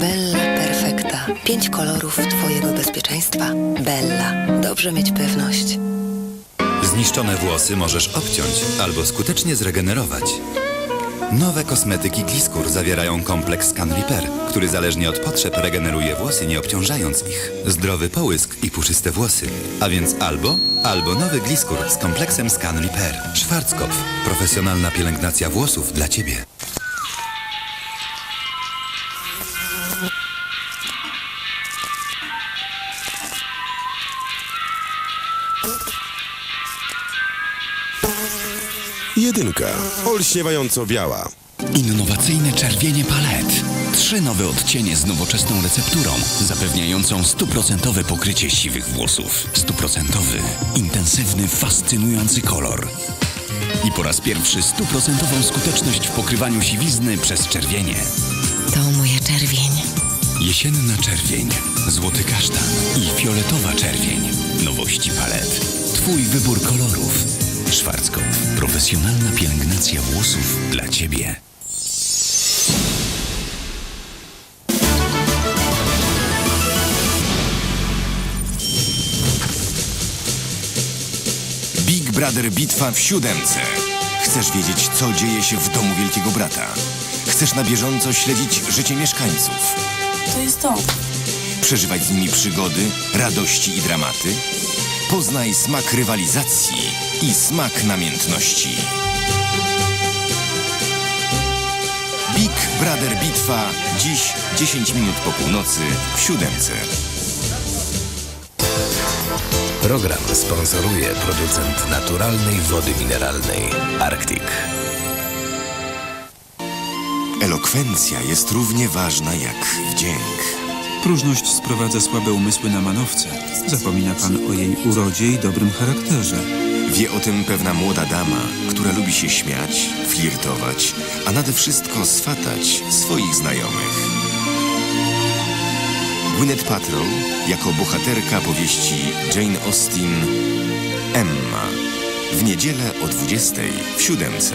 Bella. Pięć kolorów Twojego bezpieczeństwa. Bella. Dobrze mieć pewność. Zniszczone włosy możesz obciąć albo skutecznie zregenerować. Nowe kosmetyki Gliskur zawierają kompleks Scan Repair, który zależnie od potrzeb regeneruje włosy, nie obciążając ich. Zdrowy połysk i puszyste włosy. A więc albo, albo nowy Gliskur z kompleksem Scan Repair. Schwarzkopf. Profesjonalna pielęgnacja włosów dla Ciebie. Jedynka. Olśniewająco biała. Innowacyjne czerwienie palet. Trzy nowe odcienie z nowoczesną recepturą, zapewniającą stuprocentowe pokrycie siwych włosów. Stuprocentowy, intensywny, fascynujący kolor. I po raz pierwszy stuprocentową skuteczność w pokrywaniu siwizny przez czerwienie. To moja czerwień. Jesienna czerwień, złoty kasztan i fioletowa czerwień. Nowości palet. Twój wybór kolorów. Schwarzkopf. Profesjonalna pielęgnacja włosów dla Ciebie. Big Brother Bitwa w siódemce. Chcesz wiedzieć, co dzieje się w domu Wielkiego Brata? Chcesz na bieżąco śledzić życie mieszkańców? To jest to. Przeżywać z nimi przygody, radości i dramaty? Poznaj smak rywalizacji i smak namiętności. Big Brother Bitwa dziś 10 minut po północy w siódemce. Program sponsoruje producent naturalnej wody mineralnej Arctic. Elokwencja jest równie ważna jak wdzięk. Próżność sprowadza słabe umysły na manowce. Zapomina pan o jej urodzie i dobrym charakterze. Wie o tym pewna młoda dama, która lubi się śmiać, flirtować, a nade wszystko swatać swoich znajomych. Gwyneth Paltrow jako bohaterka powieści Jane Austen Emma w niedzielę o 20 w siódemce.